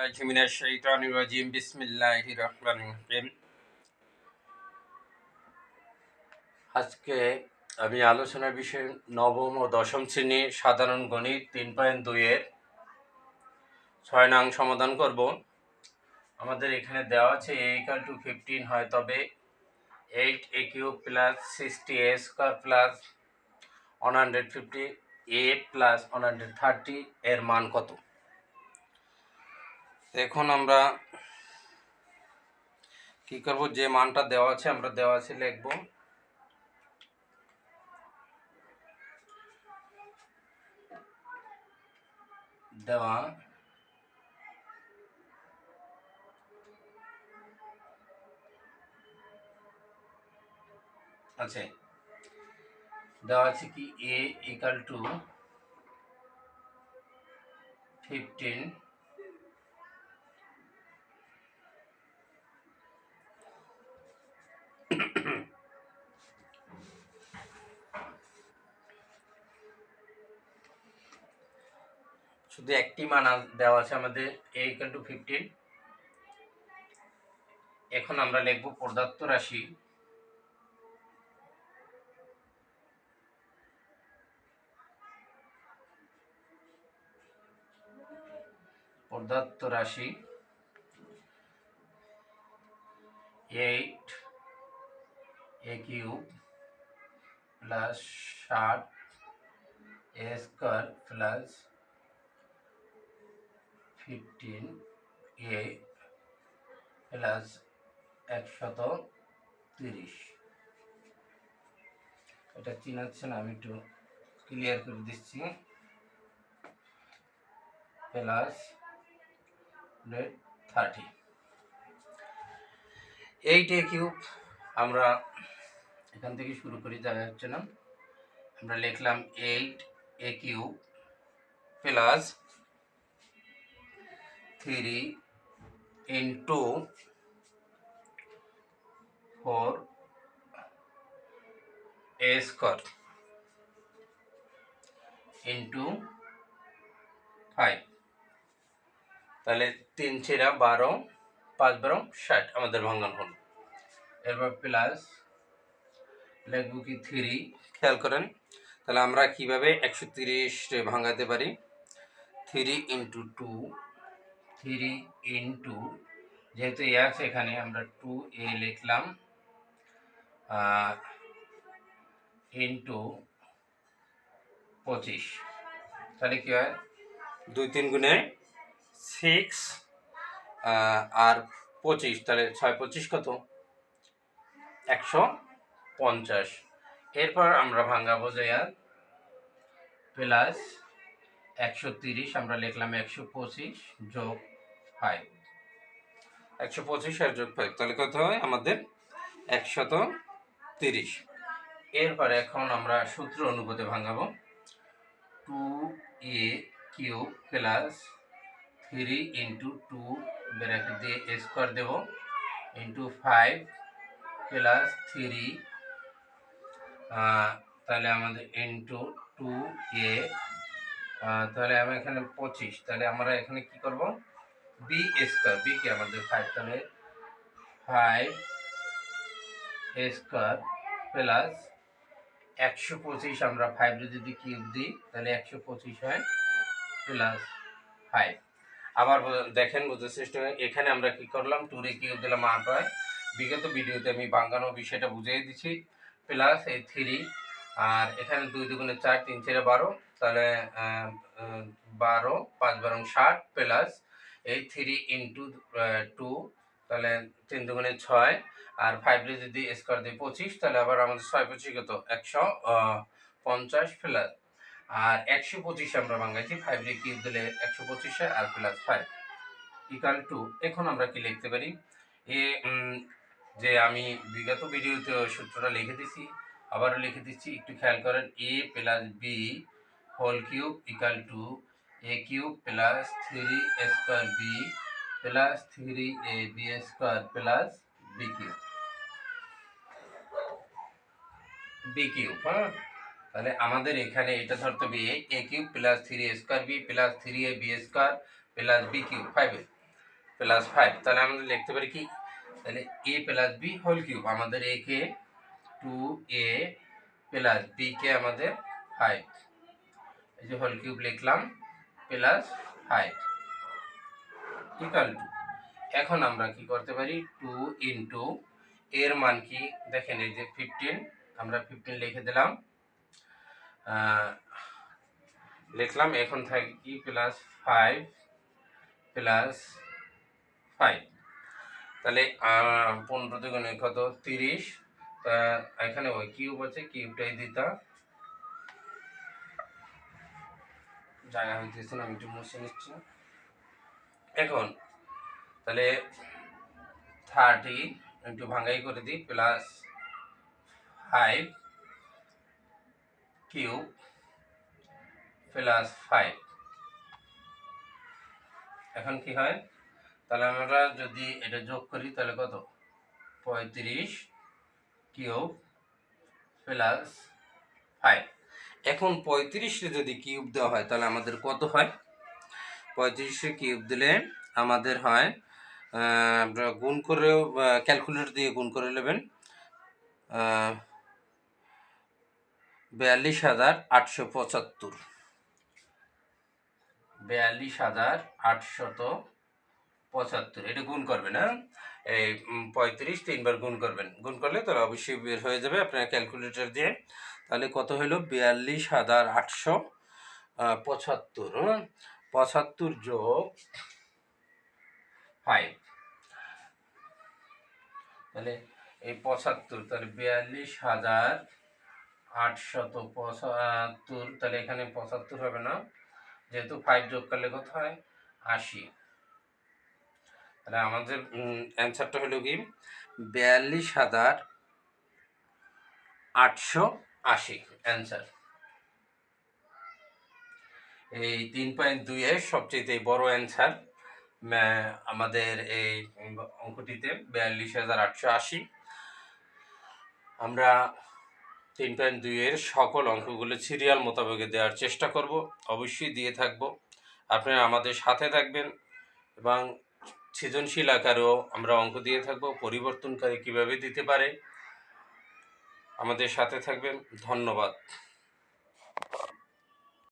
بالله من الشيطان الرجيم بسم الله الرحمن الرحيم আজকে আমি আলোচনার বিষয় নবম ও দশম শ্রেণীর সাধারণ গণিত তিন পয়েন্ট দুইয়ের ছয় নং সমাধান করব আমাদের এখানে দেওয়া আছে এ ইকাল টু ফিফটিন হয় তবে eight a cube plus sixty a square plus one hundred fifty a plus one hundred thirty এর মান কত এখন আমরা কি করব যে মানটা দেওয়া আছে আমরা দেওয়া আছে লিখব দেওয়া আছে দেওয়া আছে কি এ ইকাল টু ফিফটিন শুধু একটি মান দেওয়া আছে আমাদের এ ইকাল টু ফিফটিন এখন আমরা লিখব প্রদত্ত রাশি। প্রদত্ত রাশি এইট এ কিউব প্লাস ষাট a square plus fifteen a plus একশত তিরিশ। এটা চিনাচ্ছে না, আমি একটু ক্লিয়ার করে দিচ্ছি। Plus thirty eight a cube আমরা এখান থেকে শুরু করি দেখা যাচ্ছে না। আমরা লিখলাম eight a cube plus three into four a square into five তাহলে তিন ছেড়া বারো, পাঁচ বারো, ষাট আমাদের ভাঙান হল। এরপর প্লাস লিখব কি থ্রি খেয়াল করেন, তাহলে আমরা কীভাবে একশো তিরিশ ভাঙাতে পারি? Three into two three into যেহেতু এ আছে এখানে আমরা টু এ লিখলাম ইন্টু পঁচিশ। তাহলে কি হয়? দুই তিন গুণে সিক্স আর পঁচিশ, তাহলে ছয় পঁচিশ কত? একশো পঞ্চাশ। এরপর আমরা ভাঙাবো যে প্লাস একশো তিরিশ, আমরা লিখলাম একশো পঁচিশ যোগ ফাইভ একশো পঁচিশ আর যোগ ফাইভ তাহলে কত হয়? আমাদের একশত তিরিশ। এরপরে এখন আমরা সূত্র অনুপাতে ভাঙাবো। Two a cube plus three into two bracket দিয়ে স্কোয়ার দেবো। Into five plus three. তাহলে আমাদের ইন্টু টু এ তাহলে আমি এখানে পঁচিশ। তাহলে আমরা এখানে কি করব? বি স্কোয়ার বি কি আমাদের ফাইভ তাহলে ফাইভ স্কোয়ার প্লাস একশো পঁচিশ আমরা ফাইভ যদি কিউব দিই, তাহলে একশো পঁচিশ হয় প্লাস ফাইভ আবার দেখেন বুঝতে চেষ্টা এখানে আমরা কি করলাম? টুরে কিউব দিলাম আট হয়। বিগত ভিডিওতে আমি বাঙ্গানো বিষয়টা বুঝিয়ে দিচ্ছি। প্লাস এই থ্রি আর এখানে দুই দুগুণে চার, তিন চারে বারো, তাহলে বারো, পাঁচ বারো ষাট প্লাস এই থ্রি ইন্টু টু তাহলে তিন দুগুণে ছয়, আর ফাইভ রে যদি স্কোয়ার দিই পঁচিশ, তাহলে আবার আমাদের ছয় পঁচিশ কত? একশো পঞ্চাশ প্লাস আর একশো পঁচিশে আমরা বাঙাইছি ফাইভ রে কিউব দিলে একশো পঁচিশে, আর প্লাস ফাইভ ইকাল টু এখন আমরা কি লিখতে পারি? এ যে আমি বিগত ভিডিওতে সূত্রটা লিখে দিছি, আবারও লিখে দিচ্ছি, একটু খেয়াল করেন a plus b whole cube equal to a cube plus three square b plus three a b square plus b cube b cube হ্যাঁ তাহলে আমাদের এখানে এটা ধরতে হবে a a cube plus three square b plus three a b square plus b cube five plus five তাহলে আমরা লিখতে পারি কি? তাহলে a plus b whole cube আমাদের এ কে টু এ প্লাস বি কে আমাদের ফাইভ এই যে হোল কিউব লিখলাম। প্লাস ফাইভ ইকাল টু এখন আমরা কি করতে পারি? টু ইন্টু এর মান কি? দেখেন এই যে ফিফটিন আমরা ফিফটিন লিখে দিলাম। লিখলাম, এখন থাকে কি? প্লাস ফাইভ প্লাস ফাইভ তাহলে পনেরো দুগুণে কত? তিরিশ। তা, এখানে ওই কিউব আছে কিউবটাই দিতাম। জায়গা হইতেছে না আমি একটু মুছে নিচ্ছি। এখন, তাহলে থার্টি একটু ভাঙ্গাই করে দিই plus five cube plus five এখন কি হয়? তাহলে আমরা যদি এটা যোগ করি, তাহলে কত? পঁয়ত্রিশ কিউব প্লাস ফাইভ এখন পঁয়ত্রিশে যদি কিউব দেওয়া হয়, তাহলে আমাদের কত হয়? পঁয়ত্রিশে কিউব দিলে আমাদের হয় গুণ করেও ক্যালকুলেটর দিয়ে গুণ করে নেবেন বিয়াল্লিশ হাজার আটশো পঁচাত্তর। বিয়াল্লিশ হাজার আটশত পঁচাত্তর, এটা গুণ করবেন হ্যাঁ? এই পঁয়ত্রিশ, তিনবার গুণ করবেন। গুণ করলে তাহলে অবশ্যই বের হয়ে যাবে আপনার ক্যালকুলেটর দিয়ে। তাহলে কত হলো? বিয়াল্লিশ হাজার আটশো পঁচাত্তর হুম? পঁচাত্তর যোগ ফাইভ তাহলে এই পঁচাত্তর, তাহলে বিয়াল্লিশ হাজার আটশত পঁচাত্তর, তাহলে এখানে পঁচাত্তর হবে না। যেহেতু ফাইভ যোগ করলে কত হয়? আশি। তাহলে আমাদের অ্যান্সারটা হলো কি? বিয়াল্লিশ হাজার আটশো আশি অ্যান্সার এই তিন পয়েন্ট দুইয়ের সবচেয়ে বড় অ্যান্সার আমাদের এই অঙ্কটিতে বিয়াল্লিশ হাজার আটশো আশি। আমরা তিন পয়েন্ট দুইয়ের সকল অঙ্কগুলো সিরিয়াল মোতাবেক দেওয়ার চেষ্টা করব, অবশ্যই দিয়ে থাকব। আপনারা আমাদের সাথে থাকবেন এবং সৃজনশীল আকারেও আমরা অঙ্ক দিয়ে থাকব পরিবর্তনকারী কীভাবে দিতে পারে। আমাদের সাথে থাকবেন ধন্যবাদ।